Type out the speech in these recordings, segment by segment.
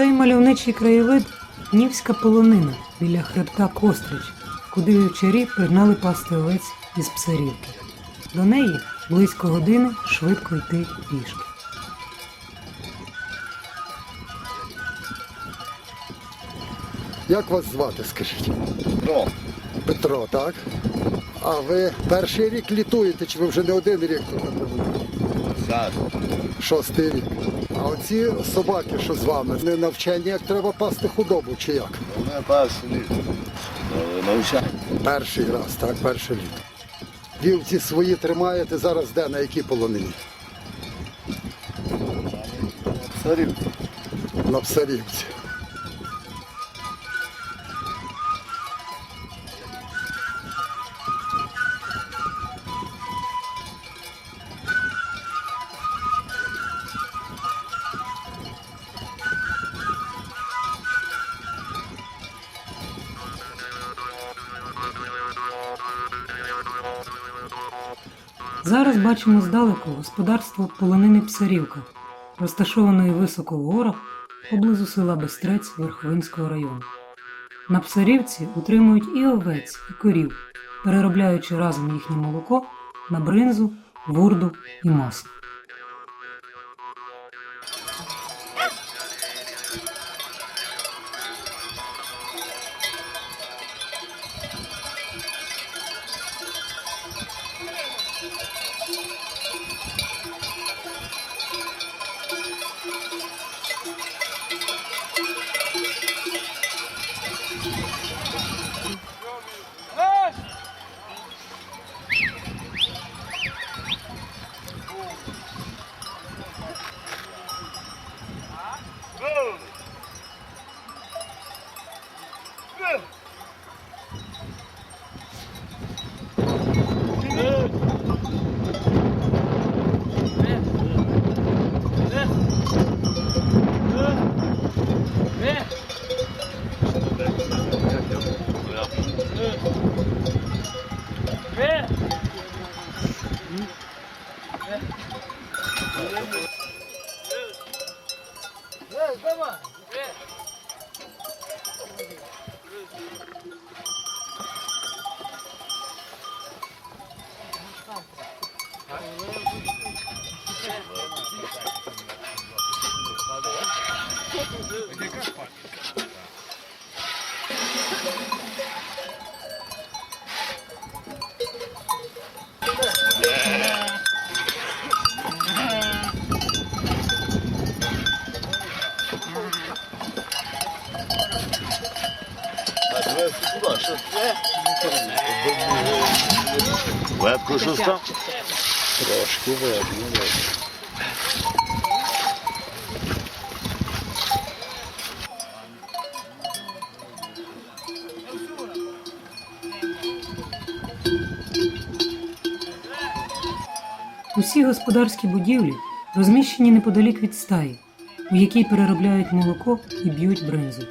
Цей мальовничий краєвид Нівська полонина біля хребта Кострич, куди вівчарі пригнали пасти овець із псарівки. До неї близько години швидко йти пішки. Як вас звати, скажіть? Ну, Петро, так? А ви перший рік літуєте, чи ви вже не один рік тут? Зараз. Шостий рік. А оці собаки, що з вами, не навчені, як треба пасти худобу, чи як? Літ. Е, Навчання. Перший раз, так, перше літо. Вівці свої тримаєте зараз де, на якій полонині? На Псарівці. На псарівці. Зараз бачимо здалеку господарство полонини Псарівка, розташованої високо в горах поблизу села Бестрець Верховинського району. На Псарівці утримують і овець, і корів, переробляючи разом їхнє молоко на бринзу, вурду і масло. А тебе куди? Що це? Лепко що став? Трошки видно, видно. Усі господарські будівлі розміщені неподалік від стаї, у якій переробляють молоко і б'ють бринзу.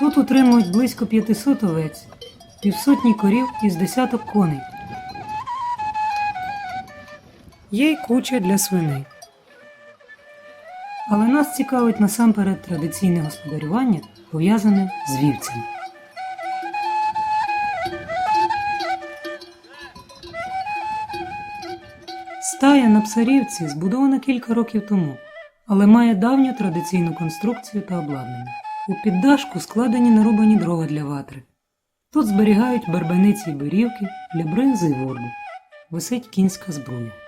Тут утримують близько 500 овець, півсотні корів із десяток коней. Є й куча для свиней. Але нас цікавить насамперед традиційне господарювання, пов'язане з вівцями. Стая на Псарівці збудована кілька років тому, але має давню традиційну конструкцію та обладнання. У піддашку складені нарубані дрова для ватри. Тут зберігають барбаниці й борівки для бринзи й ворду. Висить кінська збруя.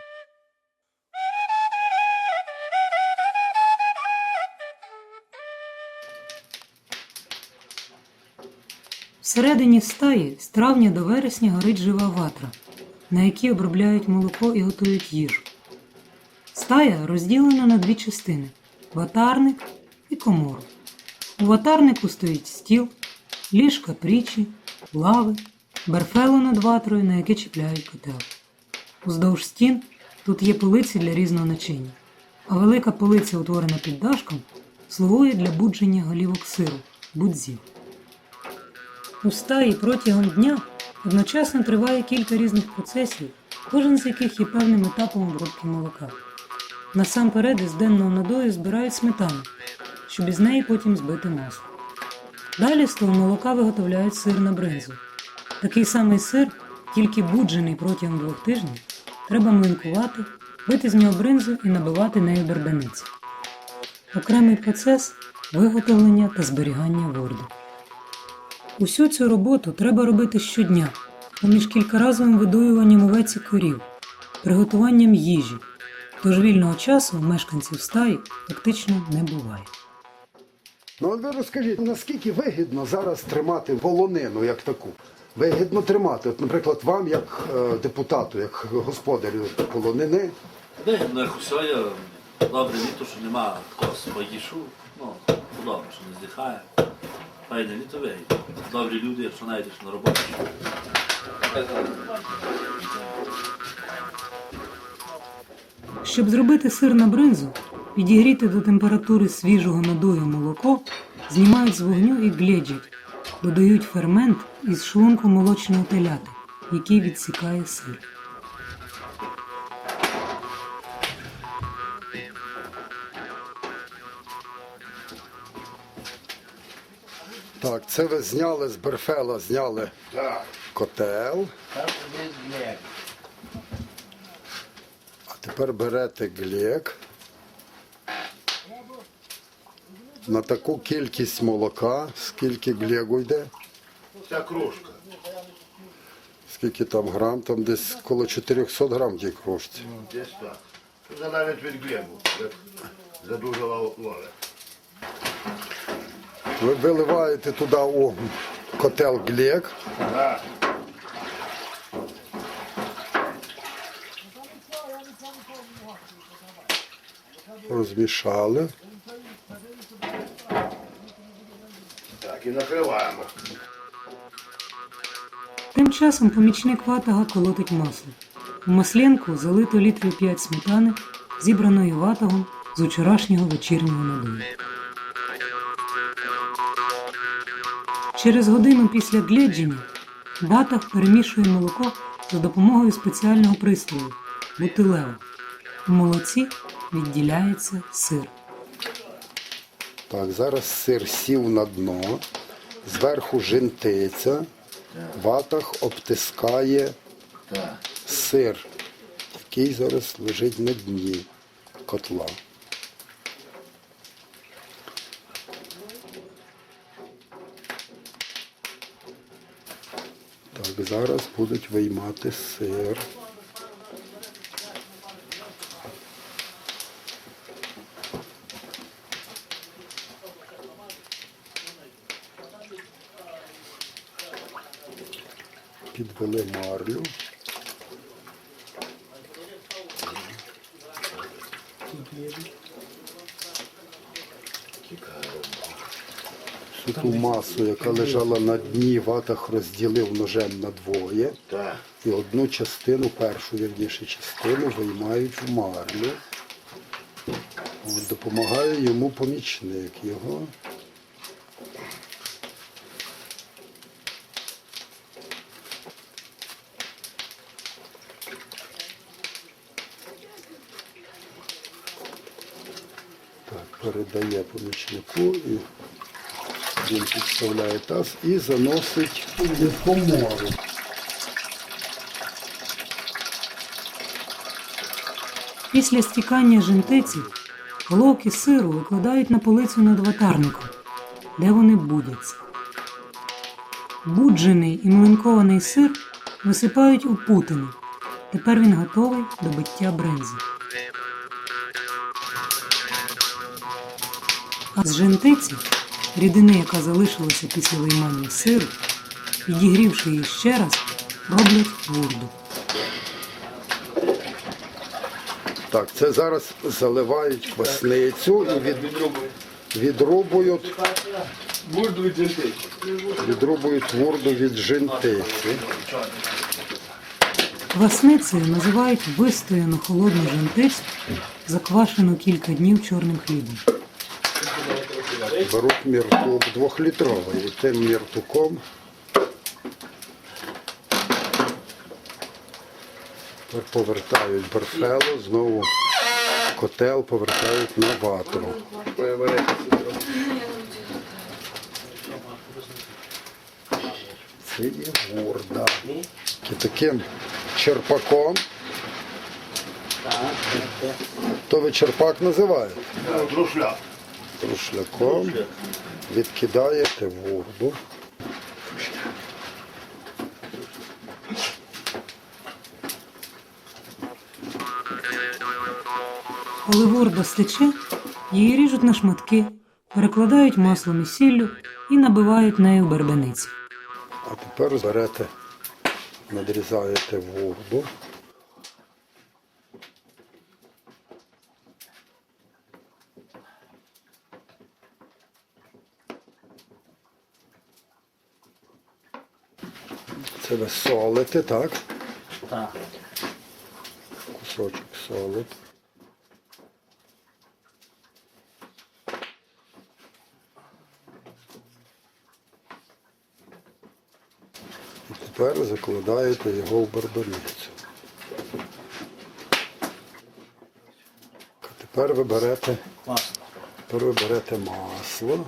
Всередині стаї з травня до вересня горить жива ватра, на якій обробляють молоко і готують їжу. Стая розділена на дві частини ватарник і комору. У ватарнику стоїть стіл, ліжка прічі, лави, берфело над ватрою, на яке чіпляють котел. Уздовж стін тут є полиці для різного начиння, а велика полиця, утворена під дашком, слугує для будження голівок сиру, будзів. У стаї протягом дня одночасно триває кілька різних процесів, кожен з яких є певним етапом обробки молока. Насамперед із денного надою збирають сметану, щоб із неї потім збити масло. Далі з того молока виготовляють сир на бринзу. Такий самий сир, тільки буджений протягом двох тижнів, треба млинкувати, бити з нього бринзу і набивати нею бербениці. Окремий процес виготовлення та зберігання ворду. Усю цю роботу треба робити щодня, поміж кількаразовим видоюванням овець і корів, приготуванням їжі, тож вільного часу мешканців стаї фактично не буває. Ну от ви розкажіть, наскільки вигідно зараз тримати полонину як таку? Вигідно тримати. От, наприклад, вам, як е, депутату, як господарю полонини, Де на хусяя, добре літо, що нема такого спагішу, ну, добре, що не здихає. Файне літо вигідно. Добрі люди, якщо знайдеш на роботу. Щоб зробити сир на бринзу, підігріти до температури свіжого надою молоко, знімають з вогню і гледжать, додають фермент із шлунку молочного теляти, який відсікає сир. Так, це ви зняли з берфела, зняли котел, а тепер берете глек. На таку кількість молока, скільки глегу йде, Ця кружка. скільки там грам, там десь коло 400 грам тій кружці. Десь так. Це залежить від глебу, як задужала воля. Ви виливаєте туди у котел глек, розмішали. Так, і накриваємо. Тим часом помічник ватага колотить масло. У маслянку залито літрів 5 сметани, зібраної ватагом з учорашнього вечірнього надою. Через годину після гледження ватаг перемішує молоко за допомогою спеціального пристрою бутилева. У молоці відділяється сир. Так, зараз сир сів на дно, зверху жентиця, ватах обтискає сир, який зараз лежить на дні котла. Зараз будуть виймати сир. Підвели марлю. Всю ту масу, яка лежала на дні, ватах розділив ножем на двоє. І одну частину, першу вірніше частину, виймають в марлю. От, допомагає йому помічник його. Так, передає помічнику і він підставляє таз і заносить в комору. Після стікання жентиці головки сиру викладають на полицю над ватарником, де вони будяться. Буджений і млинкований сир висипають у путину. Тепер він готовий до биття брензи. А з жентиці, рідини, яка залишилася після виймання сиру, підігрівши її ще раз, роблять вурду. Так, це зараз заливають квасницю і від, відрубують, Бурду від жінки. відрубують вурду від жентиці. Квасницею називають вистояну холодну жентицю, заквашену кілька днів чорним хлібом беруть міртук двохлітровий. Тим міртуком повертають барфело, знову котел повертають на ватру. Це є гурда. І таким черпаком. То ви черпак називаєте? Е, Друшляк. Рушляком відкидаєте вурду. Коли ворда стече, її ріжуть на шматки, перекладають маслом і сіллю і набивають нею бербениці. А тепер берете, надрізаєте вурду. Це ви солите, так? Так. Кусочок солите. І тепер закладаєте його в барбаницю. А тепер ви берете, Класно. тепер ви берете масло.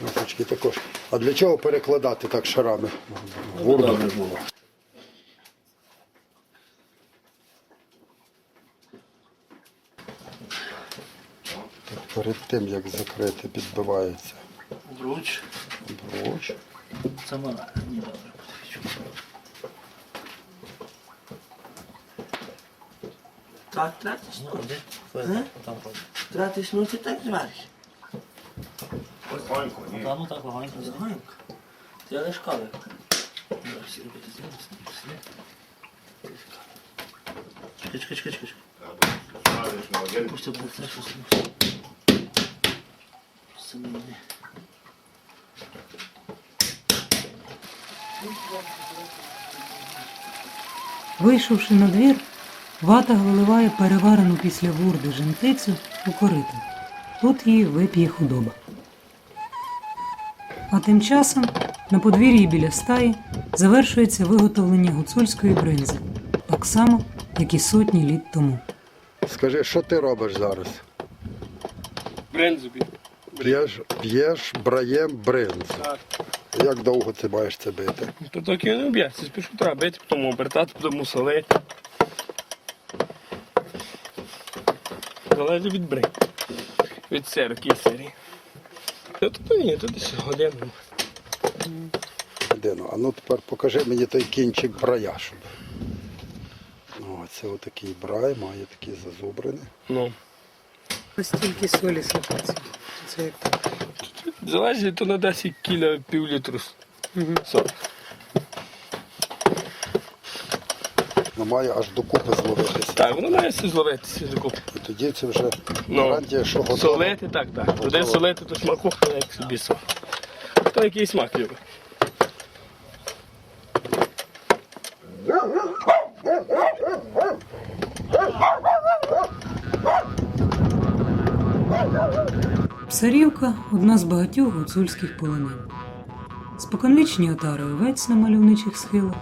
Масочки також. А для чого перекладати так шарами? Гурду. Добре було. Перед тим як закрити, підбивається Бруч. броч. Це мене. Ні, добре. Так, тратиш? Ну, де? Е? Тратиш, ну ти так звариш. Легонько, ні. Та ну так легонько. Легонько. Ти не шкали. Чекай, чекай, чекай, чекай. Ставиш на один. Пусти, пусти, пусти, пусти. Пусти мені. Вийшовши на двір, ватаг виливає переварену після вурди жентицю у корито. Тут її вип'є худоба. А тим часом на подвір'ї біля стаї завершується виготовлення гуцульської бринзи, так само, як і сотні літ тому. Скажи, що ти робиш зараз? Брензу бі. П'єш, п'єш браєм бринзу. Так. Як довго ти маєш це бити? То так і не об'ясться. Спішу треба бити, потім обертати, потім солити. Залежить від брин. Від сиру, який сирі. Та тут ні, тут десь годину. Годину. А ну тепер покажи мені той кінчик брая. Щоб... О, це отакий брай, має такі зазубрини. Ну. Стільки солі сипаться. Це як так. Залежить, то на 10 кіля пів літру. Соль. Ну має аж докупи зловитися. Так, воно має все зловитися докупи. І тоді це вже Ну, гарантія, що готово. Солити, так, так. Туди солити, то смаку, як собі соль. Хто який смак любить. Псарівка одна з багатьох гуцульських полонин. Споконвічні отари овець на мальовничих схилах,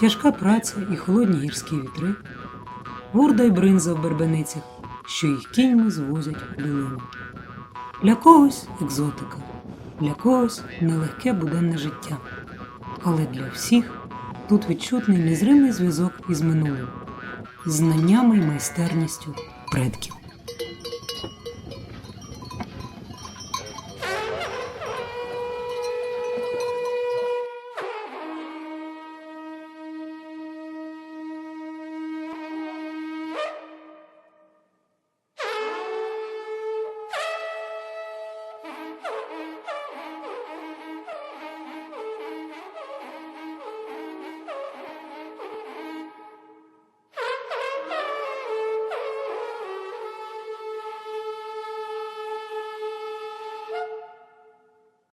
тяжка праця і холодні гірські вітри, гурда й бринза в бербеницях, що їх кіньми звозять у долину. Для когось екзотика, для когось нелегке буденне життя. Але для всіх тут відчутний незримий зв'язок із минулим, знаннями й майстерністю предків.